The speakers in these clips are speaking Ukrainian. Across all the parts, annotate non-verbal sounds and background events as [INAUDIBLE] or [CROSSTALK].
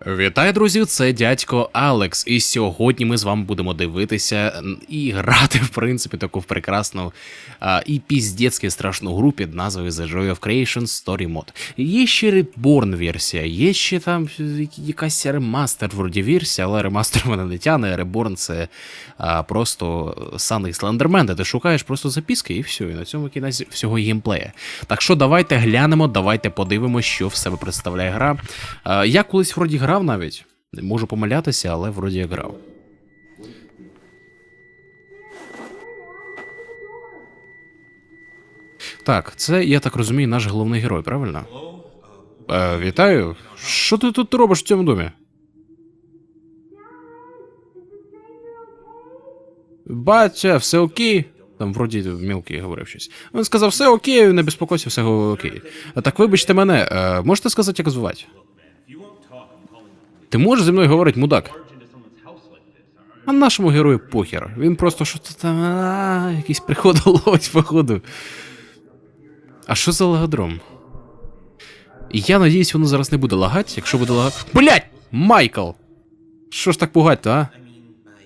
Вітаю, друзі! Це дядько Алекс, і сьогодні ми з вами будемо дивитися і грати, в принципі, таку в прекрасну а, і піздецьки страшну гру під назвою The Joy of Creation Story Mode. Є ще Reborn версія, є ще там якась ремастер вроді версія, але ремастер мене не тяне, Reborn це а, просто саний слендермен, де ти шукаєш просто записки і все, і на цьому кінець всього геймплея. Так що давайте глянемо, давайте подивимося, що в себе представляє гра. А, я колись вроді грав навіть. Можу помилятися, але вроді я грав. Так, це, я так розумію, наш головний герой, правильно? Е, вітаю. Що ти тут робиш в цьому домі? Батя, все окей. Там вроді мілкий говорив щось. Він сказав, все окей, не безпокойся, все окей. Так вибачте мене, е, можете сказати, як звати? Ти можеш зі мною говорити, мудак? А нашому герою похер. Він просто що то там. Якийсь приходу ловить, походу. А що за лагодром? Я надіюсь, воно зараз не буде лагати, якщо буде лагати. Блять! Майкл! Що ж так пугать-то, а? I mean, my uh,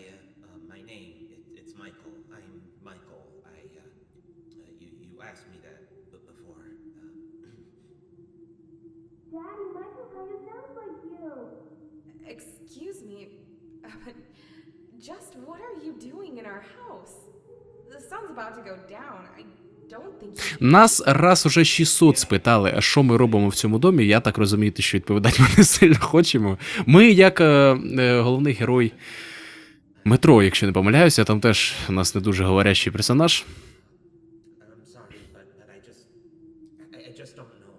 uh, my name it, it's Michael. I'm Michael. I uh, uh, you you asked me that b- before. Uh, Daddy, Michael kind of sounds like you. Excuse me, but just what are you doing in our house? The sun's about to go down. I. Нас раз уже 600 спитали, а що ми робимо в цьому домі. Я так розумію, що відповідати [LAUGHS] ми не сильно хочемо. Ми, як е, е, головний герой метро, якщо не помиляюся, там теж у нас не дуже говорящий персонаж. I'm sorry, but but I just I, I just don't know.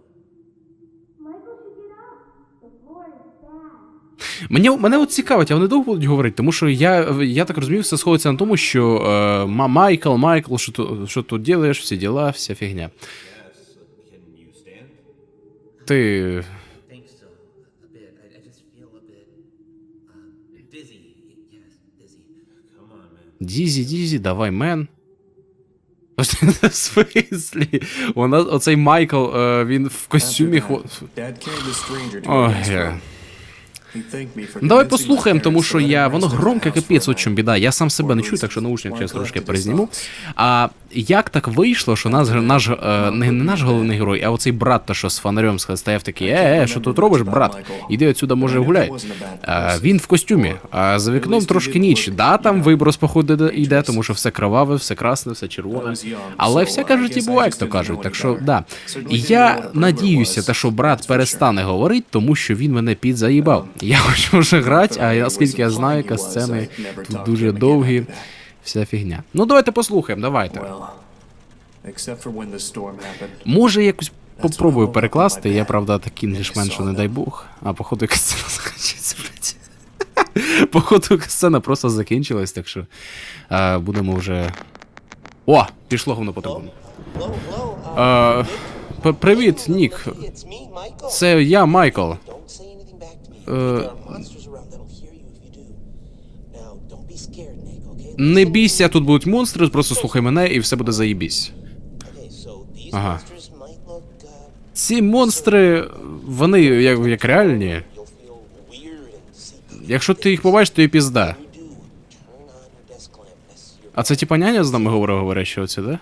Michael should get up. The floor is bad. Мені, мене от цікавить, а вони довго будуть говорити, тому що я, я так розумію, все сходиться на тому, що е, Майкл, Майкл, що тут, що тут робиш, всі діла, вся фігня. Ти. Дізі, Дізі, давай, мен. [LAUGHS] В смислі? Вона, оцей Майкл, е, він в костюмі. хво- Ой, я. Давай послухаємо, тому що я воно громке капець, от чим біда. Я сам себе не чую, так що наушник зараз трошки перезніму. А як так вийшло, що наш, наш е, не, не наш головний герой, а оцей брат, то що з фонарем стояв такий, е, е, що тут робиш, брат? Іди отсюда, може, гуляй. А, він в костюмі, а за вікном трошки ніч. Да, там виброс, походу, йде, тому що все кроваве, все красне, все червоне. Але всяке в житті буває, як то кажуть. Так що, да. І я надіюся, те, що брат перестане говорити, тому що він мене підзаїбав. Я [LAUGHS] хочу вже грати, а оскільки я знаю, яка сцени тут дуже довгі, вся фігня. Ну давайте послухаємо, давайте. Може, якось попробую перекласти. Я, правда, такий інглішмен, що не дай Бог. А походу якась сцена [LAUGHS] закінчиться, блядь. [LAUGHS] Походу, сцена просто закінчилась, так що е, будемо вже. О! Пішло говно по п- Привіт, Нік. Це я, Майкл. Не бійся, тут будуть монстри, просто слухай мене і все буде заїбісь. Ага. Ці монстри, вони як, як реальні. Якщо ти їх побачиш, то і пізда. А це типа няня з нами говорила, говорить, що оце, да?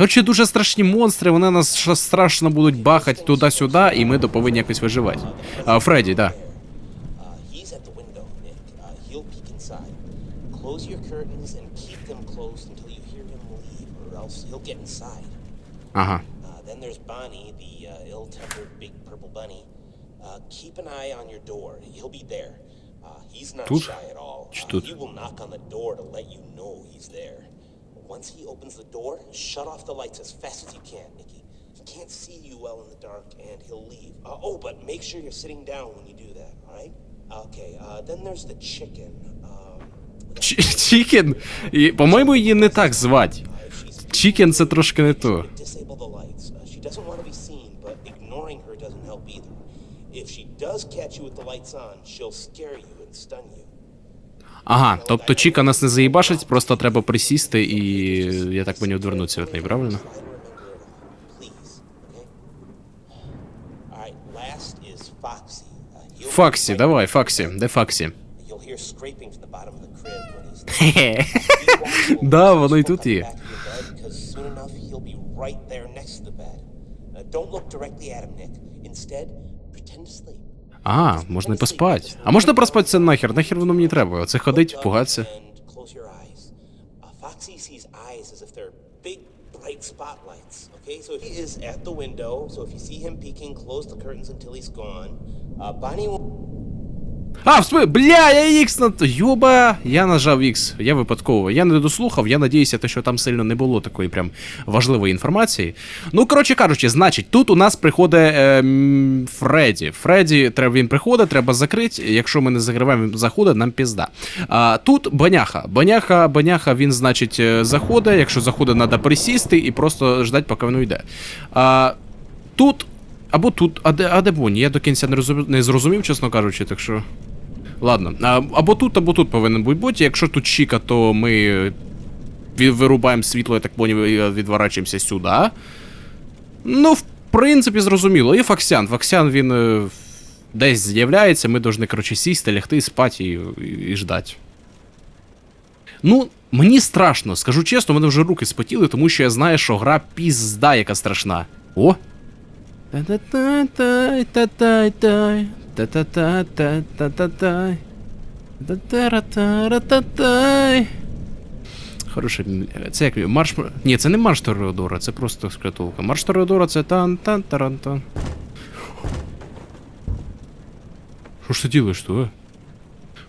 Коротше, дуже страшні монстри, вони нас страшно будуть бахати туди-сюди, і ми до повинні якось виживати. А, Фредді, да. Uh. Uh. Ага. Uh, then there's Bonnie, the uh, ill-tempered big purple bunny. Uh, keep an eye on your door. He'll be there. Uh, he's not Тут? shy at all. Чи Uh, тут? he will knock on the door to let you know he's there. Once he opens the door, shut off the lights as fast as you can, Nikki. He can't see you well in the dark, and he'll leave. Uh, oh, but make sure you're sitting down when you do that, all right? Okay. Uh, then there's the chicken. Um, that- [LAUGHS] Ч- Чікен? І, По-моєму, її не так звать. uh, she's Чікен це трошки не то. disable the lights. Uh, she doesn't want to be seen, but ignoring her doesn't help either. If she does catch you with the lights on, she'll scare you and stun you. Ага, тобто Чіка нас не заїбашить, просто треба присісти і, я так поняв, відвернутися від неї, правильно? Uh, Факсі, давай. Факсі, де Факсі? Да, воно і тут є. Uh, don't look directly at him, Nick. Instead. А, можна і поспати. А можна проспати це нахер? Нахер воно мені треба? Оце ходить, пугатися. Uh, bright spotlights. Okay, so he is at the window. So if you see him peeking, close the curtains until he's gone. Uh, Bonnie. А, всп... бля, я Ікс на... Йоба, я нажав Ікс, я випадково. Я не дослухав, я надіюся, те, що там сильно не було такої прям важливої інформації. Ну, коротше кажучи, значить, тут у нас приходить е, м, Фредді. Фредді, треба, він приходить, треба закрити. Якщо ми не закриваємо, він заходить, нам пізда. А, тут баняха. Баняха, баняха, він, значить, е, заходить. Якщо заходить, треба присісти і просто ждати, поки воно йде. А, тут. Або тут, а де, а де Бонні? Я до кінця не, розумів, не зрозумів, чесно кажучи, так що. Ладно, або тут, або тут повинен бути боті. Якщо тут Чіка, то ми вирубаємо світло, я так поняв, і відворачуємося сюди. Ну, в принципі, зрозуміло. І Факсян. Факсян він е, десь з'являється, ми повинні, коротше, сісти, лягти, спати і, і, і ждати. Ну, мені страшно, скажу чесно, мене вже руки спотіли, тому що я знаю, що гра пізда, яка страшна. О! Та-та-та-тай-та-тай-тай. Та-та-та-та-та-та-тай. Та-та-ра-та-ра-та-тай. Хороше. Це як марш. Ні, це не марш Тореодора, це просто шкатулка. Марш Тореодора це тан тан таран тан Що ж ти ділиш, то?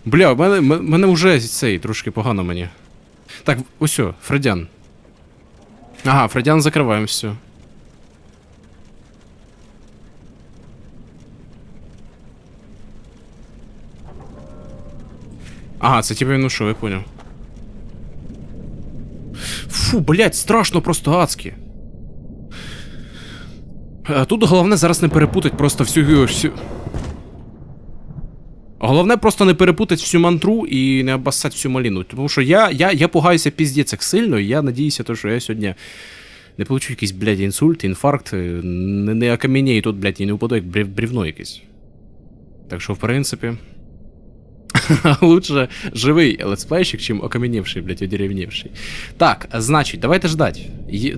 Бля, в мене, мене вже цей трошки погано мені. Так, ось, о, Фредян. Ага, Фредян закриваємо все. Ага, це типа він ушов, я понял. Фу, блять, страшно просто адськи. А тут головне зараз не перепутать просто всю. всю... Головне просто не перепутать всю мантру і не обоссать всю маліну. Тому що я, я, я пугаюся піздець сильно, і я надіюся, то, що я сьогодні не получу якийсь, блядь, інсульт, інфаркт, не, не окам'янію тут, блядь, і не упаду як брев, бревно якесь. Так що, в принципі. [LAUGHS] Лучше живий летсплейщик, чим окам'янівший, блядь, одеревнівший. Так, значить, давайте ждать.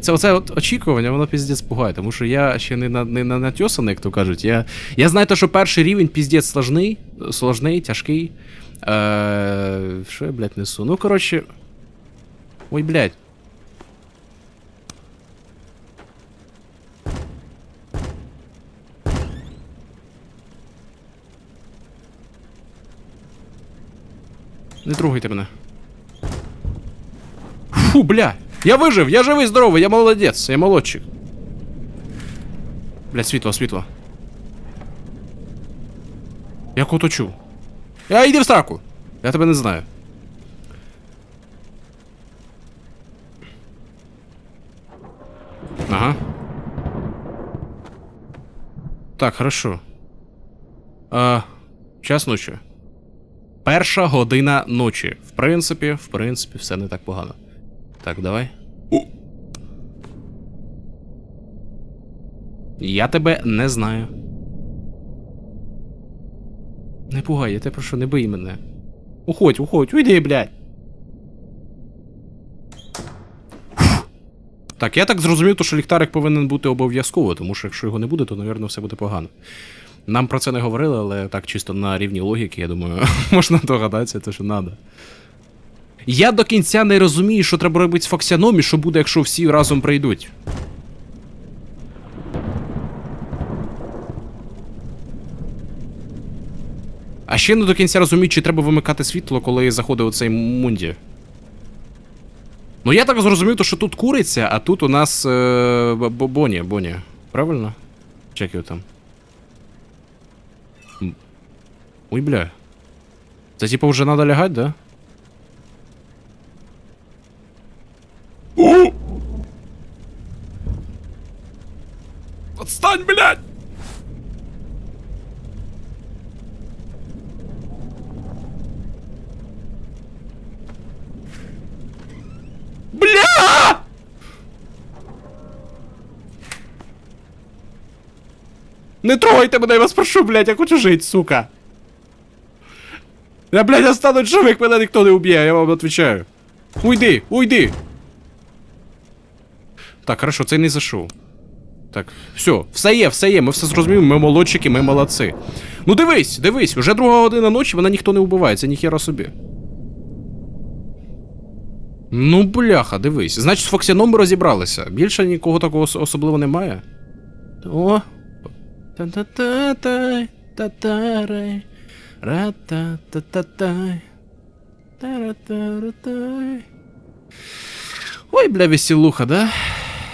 Це оце от очікування, воно піздець пугає, тому що я ще не, на, не на натьосаний, як то кажуть. Я, я знаю, те, що перший рівень піздець сложний, сложний, тяжкий. Е, що я, блядь, несу? Ну, коротше. Ой, блядь. Не трогайте мене. Фу, бля! Я вижив! Я живий, здоровий, я молодець, я молодчик. Бля, світло, світло. Я кого точу. Я йди в сраку! Я тебе не знаю. Ага. Так, хорошо. А, час ночі. Перша година ночі. В принципі, в принципі, все не так погано. Так, давай. Я тебе не знаю. Не пугай, я тебе прошу, не бий мене. Уходь, уходь, уйди, блядь. Так, я так зрозумів, то, що ліхтарик повинен бути обов'язково, тому що якщо його не буде, то, напевно, все буде погано. Нам про це не говорили, але так чисто на рівні логіки, я думаю, [LAUGHS] можна догадатися, те, що треба. Я до кінця не розумію, що треба робити з Фоксяном і що буде, якщо всі разом прийдуть. А ще не до кінця розумію, чи треба вимикати світло, коли заходить оцей Мунді. Ну я так зрозумів, то, що тут куриця, а тут у нас. Е, Боні, Боні. Правильно? Чек його там. Ой, бля. Це типа вже надо лягать, да? Отстань, блядь! Бля! Не трогайте мене, я вас прошу, блядь, я хочу жити, сука. Я, блядь, останусь живих, мене ніхто не уб'є, я вам відповідаю. Уйди, уйди. Так, хорошо, це не зайшов. Так, все, все є, все є, ми все зрозуміли, ми молодчики, ми молодці. Ну дивись, дивись, вже друга година ночі, вона ніхто не вбиває, це ніхера собі. Ну, бляха, дивись. Значить, з Фоксіном ми розібралися. Більше нікого такого особливо немає. О. Та-та-та-тай, та-тарай, ра-та-та-та-тай. Ой, бля, веселуха, да?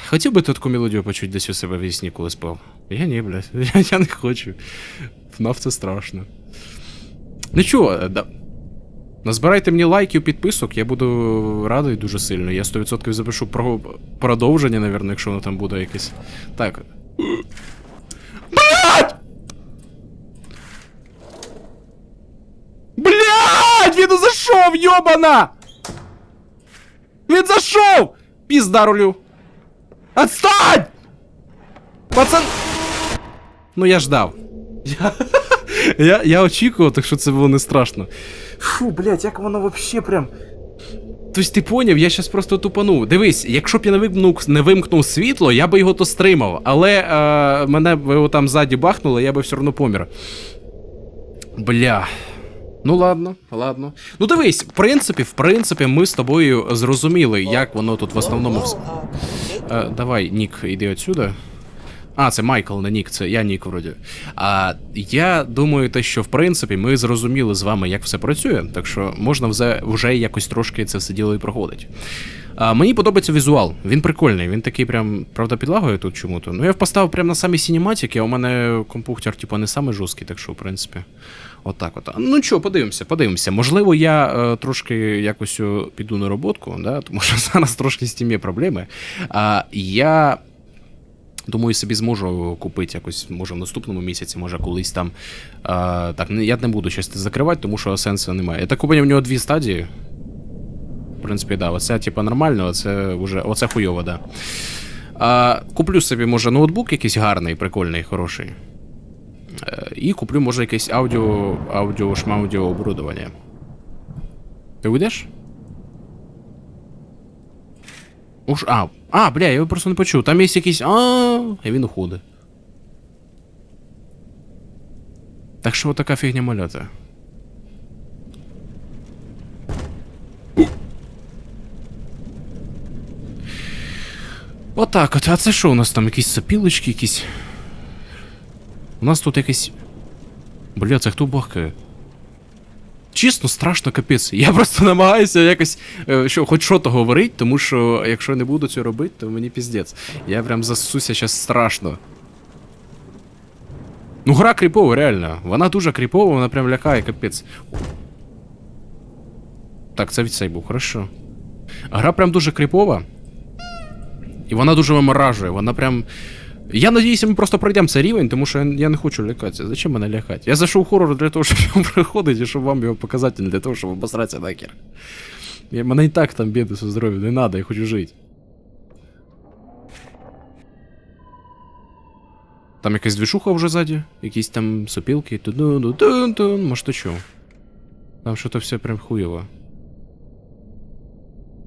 Хотів би таку мелодію почути десь у себе в вісні, коли спав. Я ні, блядь, [LAUGHS] я, я не хочу. ФНАФ це страшно. Ну чого, е, да. Назбирайте мені лайків, підписок, я буду радий дуже сильно. Я 100% запишу про продовження, напевно, якщо воно там буде якесь. Так. Блять! Блять! Він зайшов, йобана! Він зайшов! Пізда рулю! Отстань! Пацан! Ну я ждав. Я, [LAUGHS] я, я очікував, так що це було не страшно. Фу, блядь, як воно вообще прям. Тобто ти поняв, я щас просто тупанув. Дивись, якщо б я не вимкнув, не вимкнув світло, я би його то стримав. Але е, мене його там ззаді бахнуло, я би все одно помер. Бля. Ну ладно, ладно. Ну дивись, в принципі, в принципі, ми з тобою зрозуміли, як воно тут в основному. Е, давай, Нік, іди отсюда. А, це Майкл, не Нік, це я Нік вроді. А я думаю, те, що в принципі ми зрозуміли з вами, як все працює, так що можна вже, вже якось трошки це все діло і проходить. А, мені подобається візуал, він прикольний, він такий прям, правда, підлагує тут чому-то. Ну я поставив прямо на самі синематики, а у мене компухтер, типу, не самий жорсткий, так що, в принципі, отак от. Ну що, подивимося, подивимося. Можливо, я е, трошки якось піду на роботку, да, тому що [LAUGHS] зараз трошки з тим є проблеми. А, я Думаю, собі зможу купити якось, може в наступному місяці, може колись там. А, так, я не буду щось закривати, тому що сенсу немає. Я так поняв, в нього дві стадії. В принципі, да, оце типа нормально, оце вже. Оце хуйово, да. А, куплю собі, може, ноутбук якийсь гарний, прикольний, хороший. Е, і куплю, може, якесь аудіо, аудіо, шмаудіо оборудовання. Ти уйдеш? Уж, а, а, бля, я його просто не почув. Там є якийсь. А, і він уходить. Так що така фігня малята. Отак от. А це що у нас там? Якісь сопілочки, якісь. У нас тут якийсь. Бля, це хто бахкає? Чесно, страшно капець. Я просто намагаюся якось е, що, хоч що то говорити, тому що якщо не буду цього робити, то мені піздець. Я прям засуся зараз страшно. Ну, гра кріпова, реально. Вона дуже кріпова, вона прям лякає, капець. Так, це від цей був, хорошо. Гра прям дуже кріпова. І вона дуже виморажує, вона прям. Я надіюся, ми просто пройдемо цей рівень, тому що я не хочу лякатися. Зачем мене лякати? Я зайшов в хорор для того, щоб [LAUGHS] його приходити і щоб вам його показати, не для того, щоб обосратися нахер. Я, мене і так там біди зі здоров'ям, не треба, я хочу жити. Там якась двішуха вже ззаді, якісь там сопілки, ту тун тун може то чого? Там що-то все прям хуєво.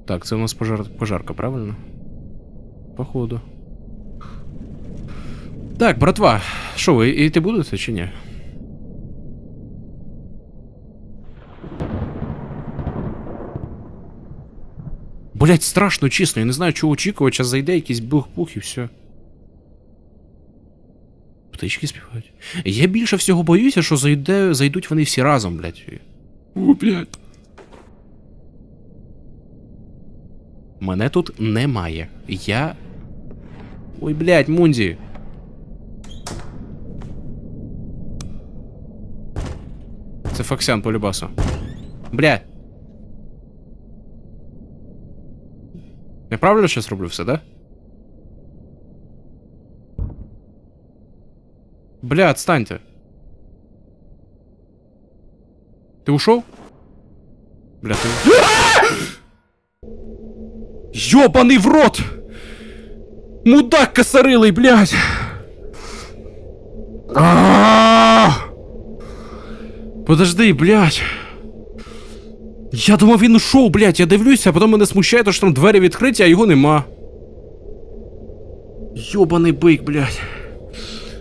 Так, це у нас пожар... пожарка, правильно? Походу. Так, братва, що ви йти будете чи ні? Блять, страшно, чесно, я не знаю, чого очікувати, зараз зайде якийсь бух-пух і все. Птички співають. Я більше всього боюся, що зайде, зайдуть вони всі разом, блять. О, блять. Мене тут немає. Я. Ой, блять, Мунді. Це Фоксян по любасу. Бля. Я правильно сейчас роблю все, да? Бля, отстаньте. Ты ушел? Бля, ты... [GASPS] Ёбаный в рот! Мудак косорылый, блядь! Подожди, блядь. Я думав, він ушов, блядь, я дивлюся, а потім мене смущає, то що там двері відкриті, а його нема. Йобаний бик, блядь.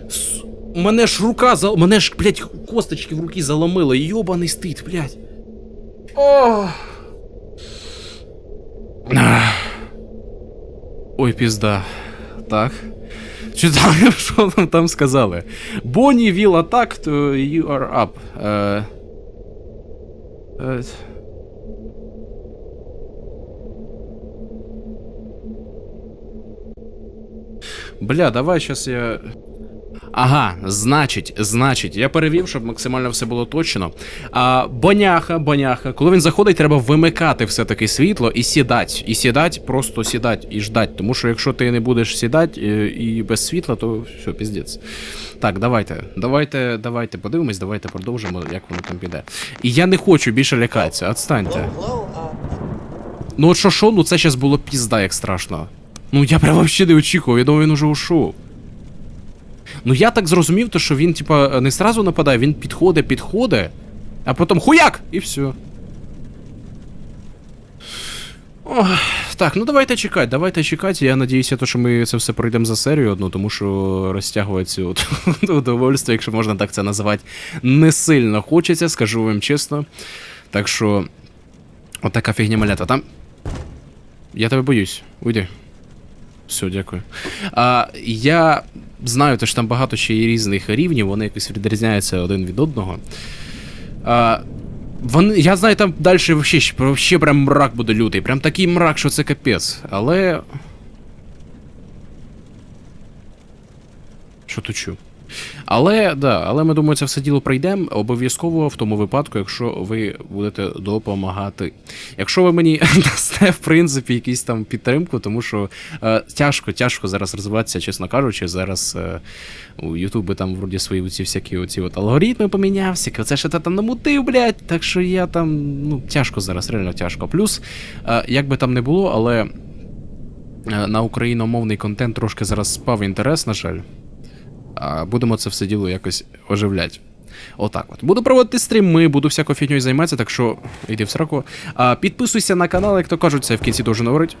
С- Мене ж рука зал... Мене ж, блядь, косточки в руки заломило. Йобаний стид, блядь. О! Ой, пізда. Так. Читаю, що нам там сказали. Bonnie attack, to you are up. Е... Е... Бля, давай щас я. Ага, значить, значить, я перевів, щоб максимально все було точно. А, боняха, боняха. Коли він заходить, треба вимикати все-таки світло і сідать. І сідать, просто сідать і ждать. Тому що якщо ти не будеш сідати і, і без світла, то все, піздець. Так, давайте, давайте, давайте подивимось, давайте продовжимо, як воно там піде. І я не хочу більше лякатися, отстаньте. Ну от що що, ну це щас було пізда, як страшно. Ну я прям вообще не очікував, я думав, він уже ушов. Ну я так зрозумів, то що він, типа, не сразу нападає, він підходить, підходить, а потім хуяк! І все. Ох, так, ну давайте чекати, давайте чекати. Я надіюся, то, що ми це все пройдемо за серію одну, тому що розтягувати от [LAUGHS] удовольствие, якщо можна так це називати, не сильно хочеться, скажу вам чесно. Так що. Отака фігня малята. Там. Я тебе боюсь. Уйди. Все, дякую. А, я знаю, що там багато ще є різних рівнів, вони якось відрізняються один від одного. А, вони, я знаю, там далі вообще, щ- прям мрак буде лютий. Прям такий мрак, що це капець. Але. Що тучу? Але да, але ми думаю, це все діло пройдемо обов'язково в тому випадку, якщо ви будете допомагати. Якщо ви мені [LAUGHS] дасте, в принципі, якісь там підтримку, тому що е, тяжко, тяжко зараз розвиватися, чесно кажучи. Зараз е, у Ютубі там вроді свої оці всякі оці от алгоритми поміняв, всякі, оце ще ти там намутив, блядь. Так що я там, ну, тяжко зараз, реально тяжко. Плюс, е, як би там не було, але. е, На україномовний контент трошки зараз спав інтерес, на жаль. Будемо це все діло якось оживляти. Отак от. Буду проводити стріми, буду всякою фігньою займатися, так що йди в сраку. А, підписуйся на канал, як то кажуть, це в кінці дуже говорить.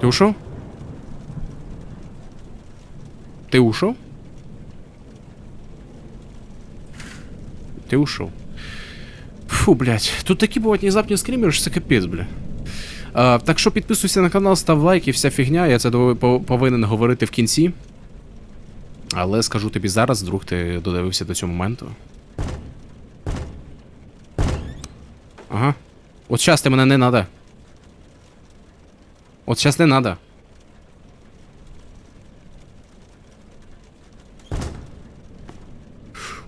Ти ушов? Ти ушов? Ти ушов. Фу, блядь. Тут такі бувають внезапні скрімери, що це капець, бля. А, так що підписуйся на канал, став лайк і вся фігня. Я це повинен говорити в кінці. Але скажу тобі зараз, вдруг ти додивився до цього моменту. Ага. От щас ти мене не надо. От щас не надо.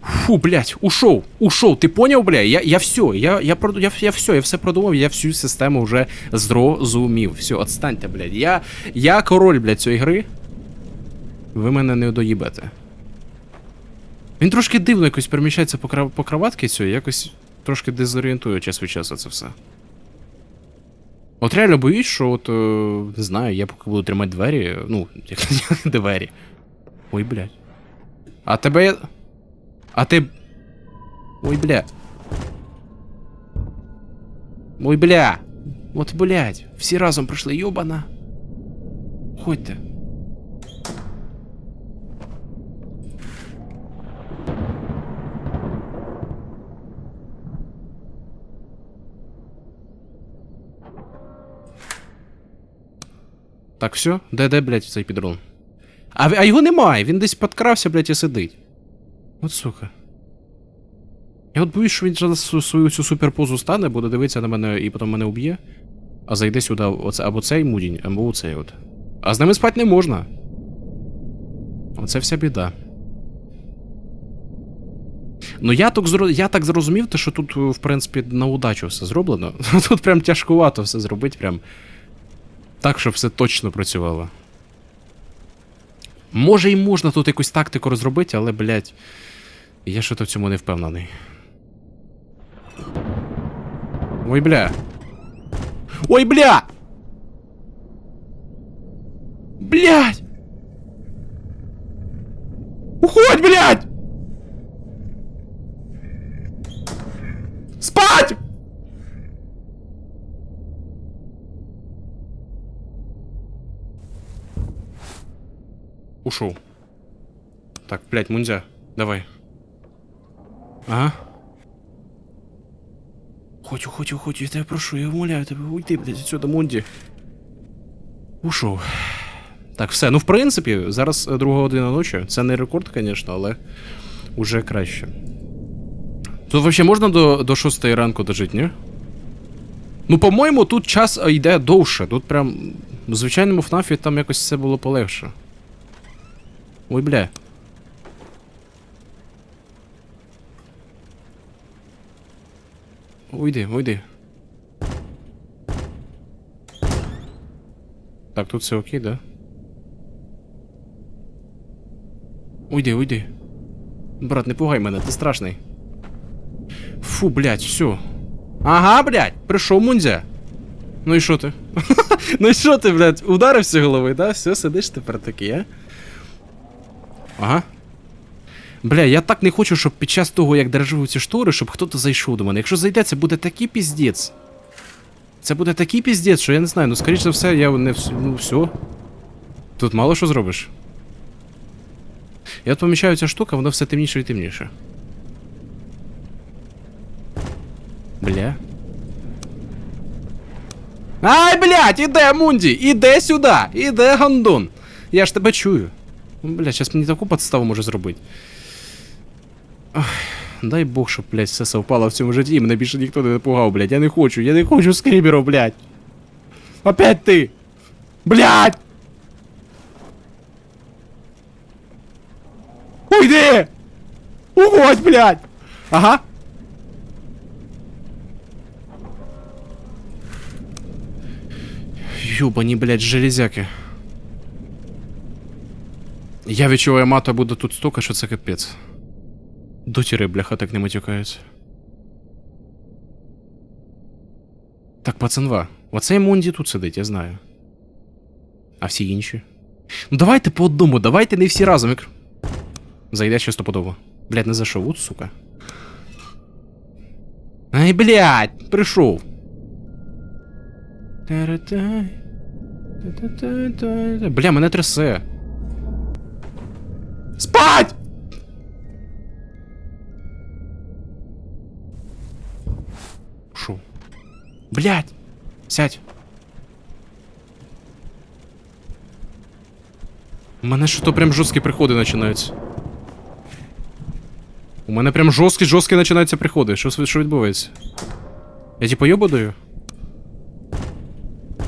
Фу, блядь, ушов, ушов. Ти поняв, бля? Я, я все, я, я, я, я все, я все продумав, я всю систему вже зрозумів. Все, отстаньте, блядь. Я, я король, блядь, цієї гри. Ви мене не доїбете. Він трошки дивно якось переміщається по, крав... по кроватки цю, якось трошки дезорієнтує час від часу це все. От реально боюсь, що от, е, не знаю, я поки буду тримати двері, ну, [LAUGHS] як двері. Ой, блядь. А тебе. я- А ти. Ой, бля. Ой, бля. От, блядь, всі разом прийшли, йобана. Ходьте. Так, все? Де, де, блядь, цей підрон? А, а його немає, він десь подкрався, блядь, і сидить. От сука. Я от боюсь, що він зараз свою- цю суперпозу стане, буде дивитися на мене і потім мене уб'є. А зайде сюди оце, або цей мудінь, або оцей от. А з ними спати не можна. Оце вся біда. Ну я так, я так зрозумів, що тут, в принципі, на удачу все зроблено. [LAUGHS] Тут прям тяжкувато все зробити, прям. Так, щоб все точно працювало. Може і можна тут якусь тактику розробити, але, блядь, я що то в цьому не впевнений. Ой, бля. Ой, бля! Блядь! Уходь, блядь! Ушел. Так, блядь, Мундзя, давай. Ага. Уходь, уходь, уходь, я тебе прошу, я умоляю тебе, уйди, блядь, отсюда, Мунді. Ушов. Так, все. Ну, в принципі, зараз е, друга година ночі. Це не рекорд, звісно, але уже краще. Тут взагалі можна до, до 6 ранку дожити, ні? Ну, по-моєму, тут час йде довше. Тут прям. В звичайному ФНАФі там якось все було полегше. Ой, бля. Уйди, уйди. Так, тут все окей, да? Уйди, уйди. Брат, не пугай мене, ти страшний. Фу, блядь, все. Ага, блядь, прийшов Мундзя. Ну і що ти? [LAUGHS] ну і що ти, блядь, ударився головою, да? Все, сидиш тепер такий, а? Ага. Бля, я так не хочу, щоб під час того, як держу ці штори, щоб хтось зайшов до мене. Якщо зайде, це буде такий піздець. Це буде такий піздець, що я не знаю, ну скоріш за все, я не вс... Ну все. Тут мало що зробиш. Я от помічаю ця штука, вона все темніше і темніше. Бля. Ай, блядь, іде, Мунді! Іде сюди! Іде гандон! Я ж тебе чую. Бля, зараз мені таку подставу може зробити. Ох, дай Бог, щоб, блядь, все совпало в цьому житті, мене більше ніхто не напугав, блядь. Я не хочу, я не хочу скріберу, блядь. Опять ти! Блядь! Уйди! Уходь, блядь! Ага. Юбані, блядь, железяки. Я відчуваю, мата буде тут столько, що це капець. Дотіри, бляха, так не матюкаються. Так, пацанва. Оцей Мунді тут сидить, я знаю. А всі інші. Ну давайте по одному, давайте не всі разом. Зайде ще стопудово. Блядь, не зайшов, от сука. Ай, блядь, прийшов. Бля, мене трясе. Спать! Шо? Блядь! Сядь. У мене що то прям жорсткі приходи починаються. У мене прям жорсткі, жорсткі починаються приходи. Що, що відбувається? Я типа йобадаю?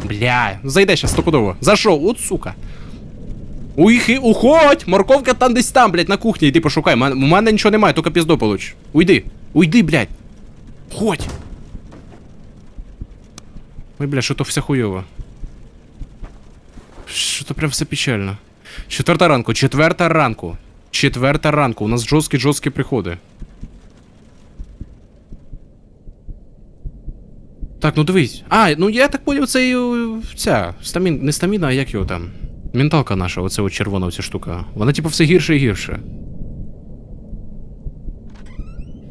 Бля, ну зайде щас стопудово. Зайшов, от сука. Уїхи, уходь! Морковка там десь там, блядь, на кухні. Іди пошукай. У мене, нічого немає, тільки пізду получ. Уйди. Уйди, блядь. Ходь. Ой, бля, що то все хуйово. Що то прям все печально. Четверта ранку, четверта ранку. Четверта ранку. У нас жорсткі жорсткі приходи. Так, ну дивись. А, ну я так поняв, це е, ця. Стамін, не стаміна, а як його там? Менталка наша, оце от червона ця штука. Вона типу все гірше і гірше.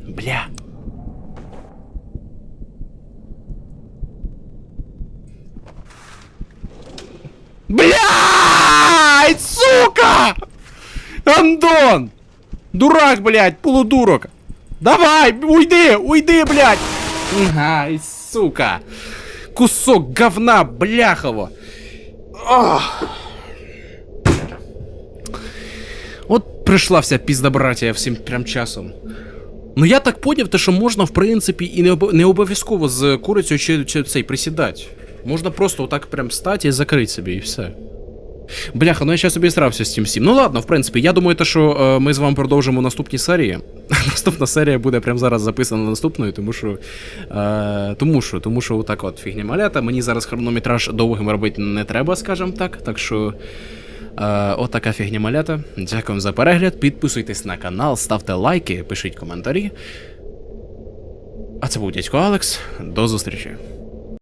Бля. Блядь, сука! Андон! Дурак, блядь, полудурок! Давай, уйди, уйди, блядь! Ай, сука! Кусок говна, бляхово! Ах. Прийшла вся пізда братія всім прям часом. Ну я так поняв, те, що можна, в принципі, і не, обо- не обов'язково з курицею чи, чи цей присідати. Можна просто отак прям стати і закрити собі, і все. Бляха, ну я зараз обістрався з цим всім. Ну ладно, в принципі, я думаю, те, що е, ми з вами продовжимо наступні серії. [LAUGHS] Наступна серія буде прямо зараз записана наступною, тому що. Е, тому що, тому що отак от фігня малята. Мені зараз хронометраж довгим робити не треба, скажімо так. Так що. Е, отака фігня малята. Дякую за перегляд. Підписуйтесь на канал, ставте лайки, пишіть коментарі. А це був дядько Алекс. До зустрічі.